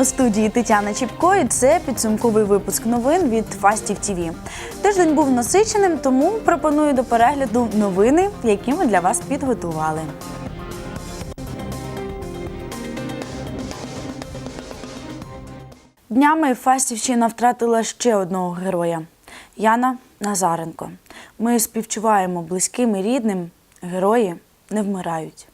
У студії Тетяна Чіпко і це підсумковий випуск новин від Фастів ТІВІ. Тиждень був насиченим, тому пропоную до перегляду новини, які ми для вас підготували. Днями Фастівщина втратила ще одного героя Яна Назаренко. Ми співчуваємо близьким і рідним. Герої не вмирають.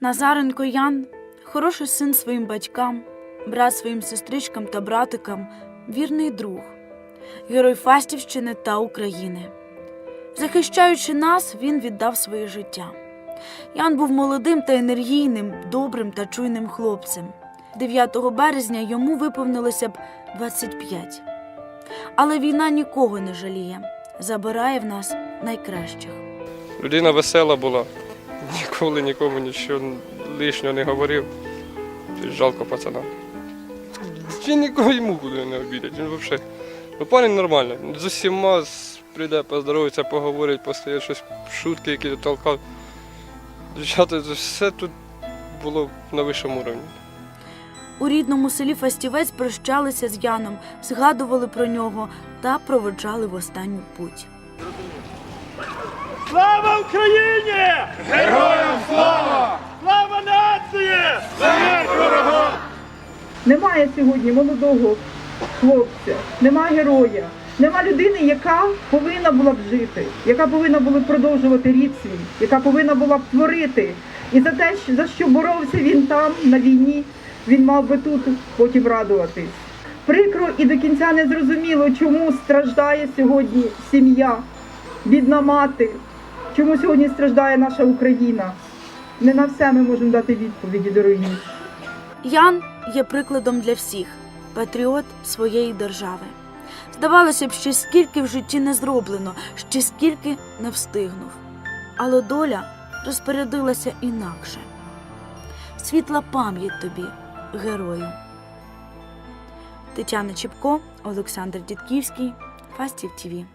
Назаренко Ян хороший син своїм батькам, брат своїм сестричкам та братикам, вірний друг, герой Фастівщини та України. Захищаючи нас, він віддав своє життя. Ян був молодим та енергійним, добрим та чуйним хлопцем. 9 березня йому виповнилося б 25. Але війна нікого не жаліє, забирає в нас найкращих. Людина весела була, ніколи нікому нічого лишнього не говорив. Жалко пацана. Чи нікого йому буде не обідять, він взагалі. Ну, пані нормально. З усіма прийде, поздоровиться, поговорить, постоять щось, шутки які толкав. Дівчата, все тут було на вищому рівні. У рідному селі Фастівець прощалися з Яном, згадували про нього та проводжали в останню путь. Слава Україні! Героям слава! Слава нації! Смерть ворогам! Немає сьогодні молодого хлопця, нема героя, нема людини, яка повинна була б жити, яка повинна була б продовжувати рід свій, яка повинна була б творити. І за те, за що боровся він там, на війні, він мав би тут потім радуватись. Прикро і до кінця не зрозуміло, чому страждає сьогодні сім'я, бідна мати, чому сьогодні страждає наша Україна. Не на все ми можемо дати відповіді, дорогі. Ян є прикладом для всіх патріот своєї держави. Здавалося б, ще скільки в житті не зроблено, ще скільки не встигнув. Але доля розпорядилася інакше. Світла пам'ять тобі, герою. Тетяна Чіпко, Олександр Дідківський, Фастів ТІВІ.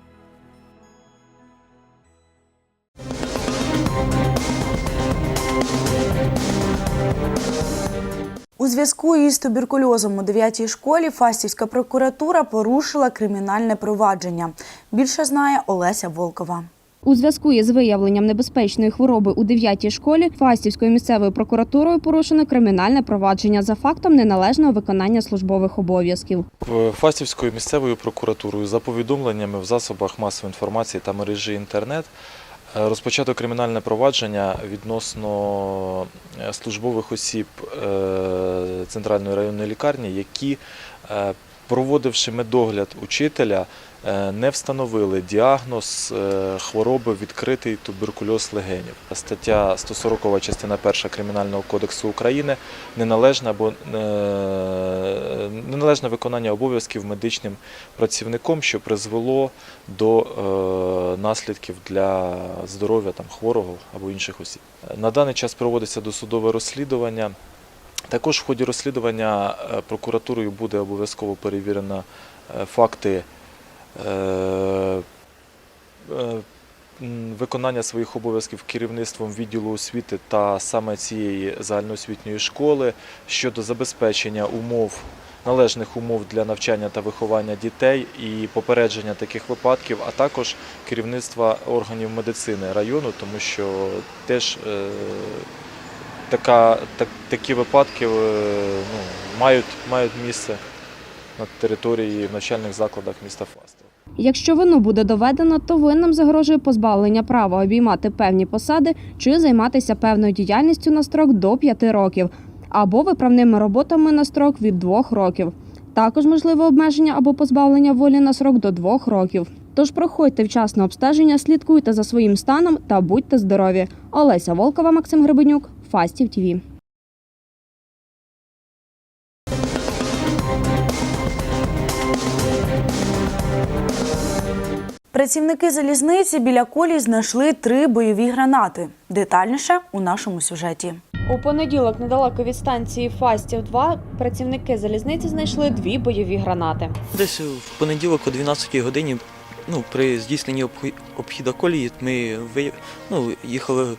Зв'язку із туберкульозом у 9-й школі Фастівська прокуратура порушила кримінальне провадження. Більше знає Олеся Волкова. У зв'язку із виявленням небезпечної хвороби у 9-й школі Фастівською місцевою прокуратурою порушено кримінальне провадження за фактом неналежного виконання службових обов'язків. Фастівською місцевою прокуратурою за повідомленнями в засобах масової інформації та мережі інтернет розпочато кримінальне провадження відносно е, службових осіб е, Центральної районної лікарні, які, е, проводивши медогляд учителя, е, не встановили діагноз е, хвороби відкритий туберкульоз легенів. Стаття 140 частина 1 Кримінального кодексу України неналежне або е, неналежне виконання обов'язків медичним працівником, що призвело до е, наслідків для здоров'я там хворого або інших осіб. На даний час проводиться досудове розслідування. Також в ході розслідування е, прокуратурою буде обов'язково перевірено е, факти е, е, виконання своїх обов'язків керівництвом відділу освіти та саме цієї загальноосвітньої школи щодо забезпечення умов. Належних умов для навчання та виховання дітей і попередження таких випадків, а також керівництва органів медицини району, тому що теж е, така, так, такі випадки е, ну, мають, мають місце на території в навчальних закладах міста Фастова. Якщо вину буде доведено, то винним загрожує позбавлення права обіймати певні посади чи займатися певною діяльністю на строк до 5 років або виправними роботами на строк від 2 років. Також можливе обмеження або позбавлення волі на срок до 2 років. Тож проходьте вчасне обстеження, слідкуйте за своїм станом та будьте здорові. Олеся Волкова, Максим Гребенюк, Фастів ТІВІ. Працівники залізниці біля колій знайшли три бойові гранати. Детальніше у нашому сюжеті. У понеділок, недалеко від станції Фастів 2 працівники залізниці знайшли дві бойові гранати. Десь в понеділок о 12 годині ну, при здійсненні обхіда колії ми ну, їхали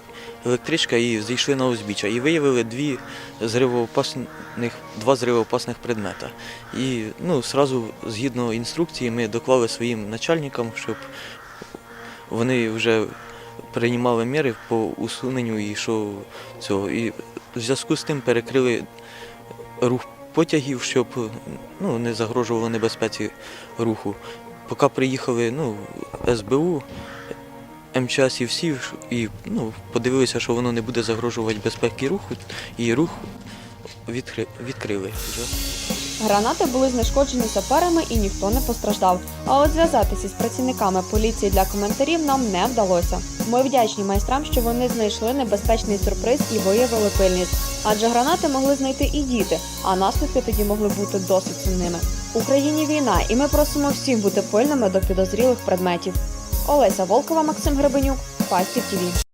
електричка і зійшли на узбіччя і виявили дві зривоопасних, два зривоопасних предмета. І ну, сразу, згідно інструкції, ми доклали своїм начальникам, щоб вони вже приймали міри по усуненню і що цього. І в зв'язку з тим перекрили рух потягів, щоб ну, не загрожувало небезпеці руху. Поки приїхали ну, СБУ, МЧС і всі, і ну, подивилися, що воно не буде загрожувати безпеки руху, і рух відкри... відкрили вже. Гранати були знешкоджені саперами і ніхто не постраждав. А от зв'язатися з працівниками поліції для коментарів нам не вдалося. Ми вдячні майстрам, що вони знайшли небезпечний сюрприз і виявили пильність. Адже гранати могли знайти і діти, а наслідки тоді могли бути досить сумними. В Україні війна, і ми просимо всіх бути пильними до підозрілих предметів. Олеся Волкова, Максим Гребенюк, Фастів ТІВІ.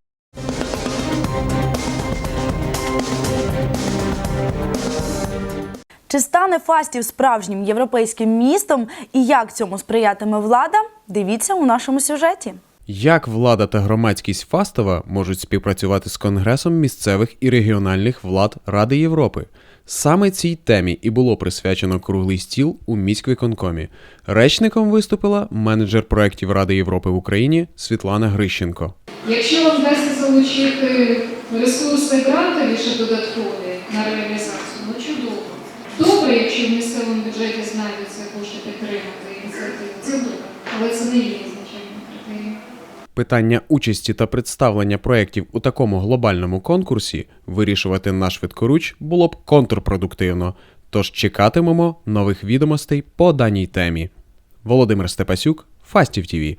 Чи стане Фастів справжнім європейським містом і як цьому сприятиме влада? Дивіться у нашому сюжеті. Як влада та громадськість Фастова можуть співпрацювати з Конгресом місцевих і регіональних влад Ради Європи? Саме цій темі і було присвячено круглий стіл у міськвиконкомі. Речником виступила менеджер проєктів Ради Європи в Україні Світлана Грищенко. Якщо вам вдасться залучити ресурси грантові ще додаткові на реалізацію, ну чудово. Добре, якщо в місцевому бюджеті знайдуться кошти підтримати ініціативу, це добре, але це не є визначальним критерієм. Питання участі та представлення проєктів у такому глобальному конкурсі вирішувати на швидкоруч було б контрпродуктивно. Тож чекатимемо нових відомостей по даній темі. Володимир Степасюк, Фастів ТІВІ.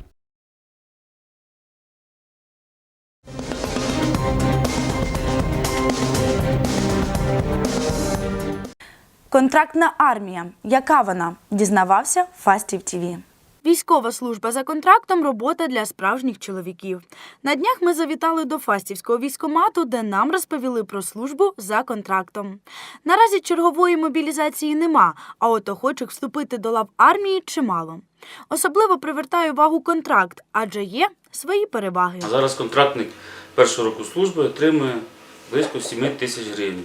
Контрактна армія. Яка вона? Дізнавався Фастів ТІВІ. Військова служба за контрактом робота для справжніх чоловіків. На днях ми завітали до Фастівського військомату, де нам розповіли про службу за контрактом. Наразі чергової мобілізації нема, а от охочих вступити до лав армії чимало. Особливо привертає увагу контракт, адже є свої переваги. Зараз контрактник першого року служби отримує близько 7 тисяч гривень.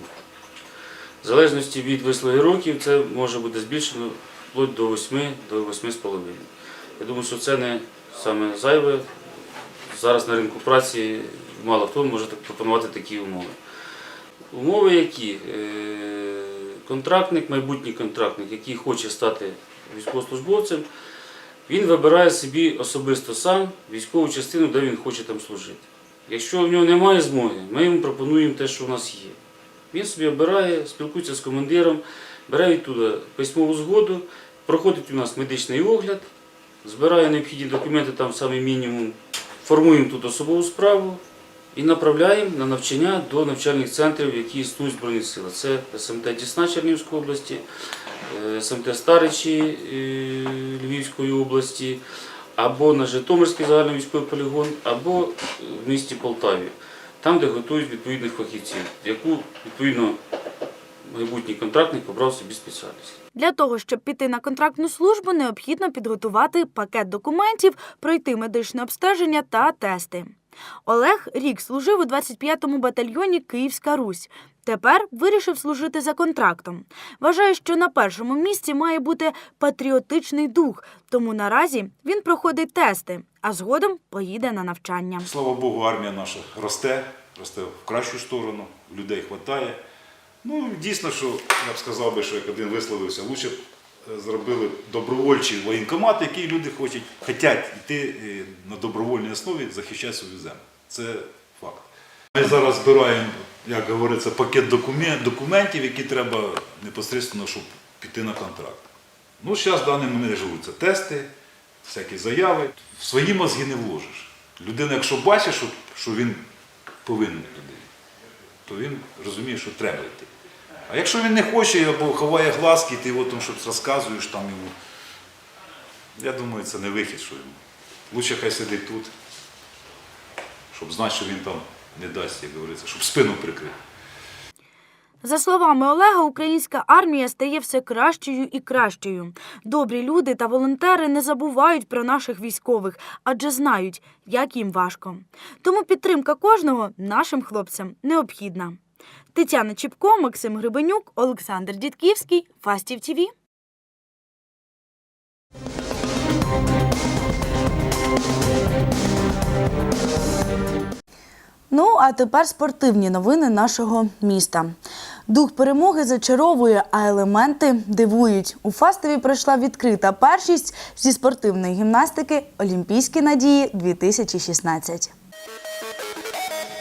В залежності від вислуги років це може бути збільшено вплоть до 8 до 8,5. Я думаю, що це не саме зайве. Зараз на ринку праці мало хто може так пропонувати такі умови. Умови які? Е, Контрактник, майбутній контрактник, який хоче стати військовослужбовцем, він вибирає собі особисто сам військову частину, де він хоче там служити. Якщо в нього немає змоги, ми йому пропонуємо те, що в нас є. Він собі обирає, спілкується з командиром, бере відтуди письмову згоду, проходить у нас медичний огляд, збирає необхідні документи, там саме мінімум, формуємо тут особову справу і направляємо на навчання до навчальних центрів, які існують в Збройних силах. Це СМТ Дісна Чернігівської області, е, СМТ Старичі е, Львівської області, або на Житомирський загальновійськовий полігон, або в місті Полтаві, там, де готують відповідних фахівців, яку відповідно майбутній контрактник обрав собі спеціальність. Для того, щоб піти на контрактну службу, необхідно підготувати пакет документів, пройти медичне обстеження та тести. Олег рік служив у 25-му батальйоні Київська Русь. Тепер вирішив служити за контрактом. Вважає, що на першому місці має бути патріотичний дух, тому наразі він проходить тести, а згодом поїде на навчання. Слава Богу, армія наша росте, росте в кращу сторону, людей вистачає. Ну, дійсно, що я б сказав би, що як один висловився, лучше б е, зробили добровольчий воєнкомат, який люди хочуть, хочуть йти е, на добровольній основі захищати свою землю. Це факт. Ми зараз збираємо, як говориться, пакет документів, які треба непосередньо, щоб піти на контракт. Ну, зараз в даний момент живуть тести, всякі заяви. В свої мозги не вложиш. Людина, якщо бачить, що він повинен туди, то він розуміє, що треба йти. А якщо він не хоче або ховає глазки, ти його там щось розказуєш там йому. Я думаю, це не вихід, що йому. Лучше хай сидить тут, щоб знати, що він там не дасть, як говориться, щоб спину прикрити. За словами Олега, українська армія стає все кращою і кращою. Добрі люди та волонтери не забувають про наших військових, адже знають, як їм важко. Тому підтримка кожного нашим хлопцям необхідна. Тетяна Чіпко, Максим Грибенюк, Олександр Дідківський, Фастів ТІВІ. Ну, а тепер спортивні новини нашого міста. Дух перемоги зачаровує, а елементи дивують. У Фастові пройшла відкрита першість зі спортивної гімнастики Олімпійські надії 2016.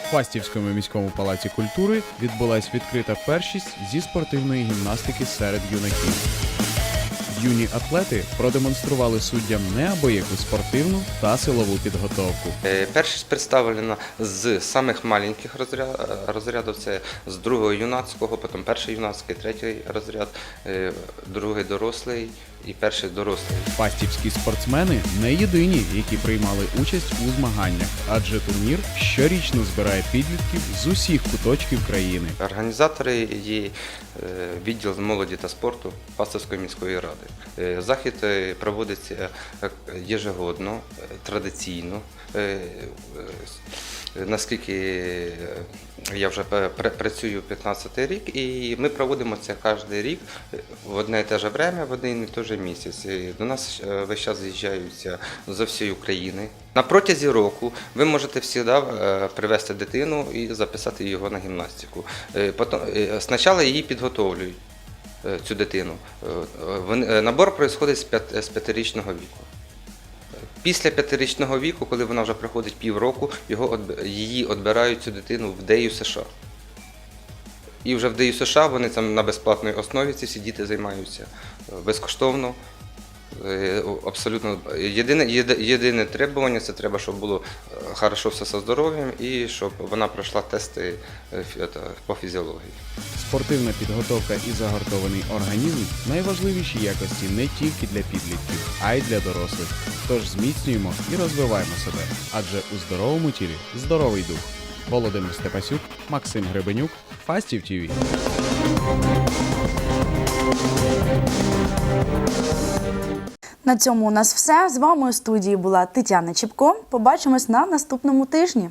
В Фастівському міському палаці культури відбулась відкрита першість зі спортивної гімнастики серед юнаків. Юні атлети продемонстрували суддям неабияку спортивну та силову підготовку. Е, Першість представлена з самих маленьких е, розрядів. Це з другого юнацького, потім перший юнацький, третій розряд, е, другий дорослий і перший дорослий. Фастівські спортсмени не єдині, які приймали участь у змаганнях, адже турнір щорічно збирає підлітків з усіх куточків країни. Організатори є відділ молоді та спорту Пастовської міської ради. Е, Захід е, проводиться єжегодно, е, традиційно. Наскільки я вже працюю 15 рік, і ми проводимо це кожен рік в одне і те же время, в один і той же місяць. І До нас весь час з'їжджаються з всієї України. На протязі року ви можете завжди привезти дитину і записати його на гімнастику. Спочатку її підготовлюють, цю дитину. Е, е, е, Набор відбувається з п'ятирічного віку. Після п'ятирічного віку, коли вона вже проходить півроку, його її відбирають цю дитину в ДЕЮ США. І вже в ДЕЮ США вони там на безплатній основі ці всі діти займаються е, безкоштовно. Е, Абсолютно єдине, єдине требування це треба, щоб було е, хорошо все зі здоров'ям і щоб вона пройшла тести е, по фізіології. Спортивна підготовка і загартований організм найважливіші якості не тільки для підлітків, а й для дорослих. Тож зміцнюємо і розвиваємо себе, адже у здоровому тілі здоровий дух. Володимир Степасюк, Максим Гребенюк, Фастів ТІВІ. На цьому у нас все. З вами у студії була Тетяна Чіпко. Побачимось на наступному тижні.